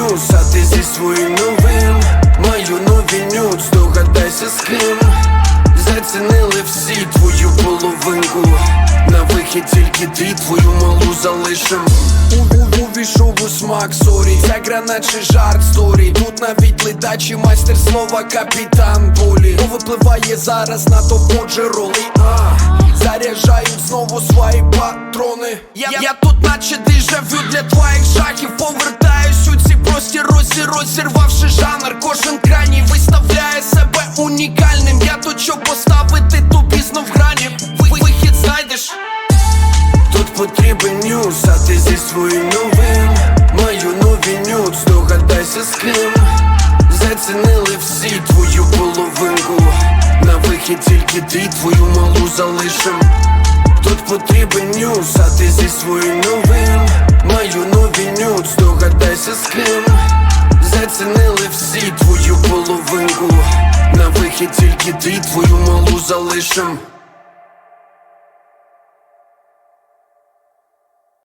нюс, а ти зі своїм новим. Маю нові нюц, догадайся з ким. Зацінили всі твою половинку. На вихід тільки ти твою малу залишим. Увійшов у смак, сорі. Ця гра наче жарт сторі. Тут навіть ледачий майстер слова капітан болі Бо випливає зараз на топ-моджі ролі? А, Заряджають знову свої патрони. Я, я тут наче дежавю для твоїх жахів Повертаюсь розірвавши жанр Кожен крайній виставляє себе унікальним. Я тут щоб поставити ту пізно в грані. Ви- Вихід знайдеш. Тут потрібен нюс, а ти зі своїм новим. Маю нові нюц, догадайся з ким. Зацінили всі твою половинку. На вихід тільки ти твою малу залишим Тут потрібен нюс, а ти зі своїм новим. Маю нові нюц, догадайся з ким Зацінили всі твою половинку. На вихід тільки ти твою малу залишим